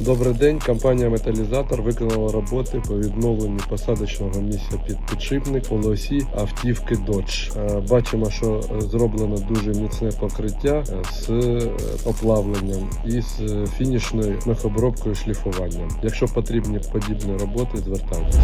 Добрий день. Компанія Металізатор виконала роботи по відновленню посадочного місця під підшипник полосі автівки Dodge. Е, бачимо, що зроблено дуже міцне покриття е, з е, оплавленням і з фінішною мехобробкою шліфуванням. Якщо потрібні подібні роботи, звертайтеся.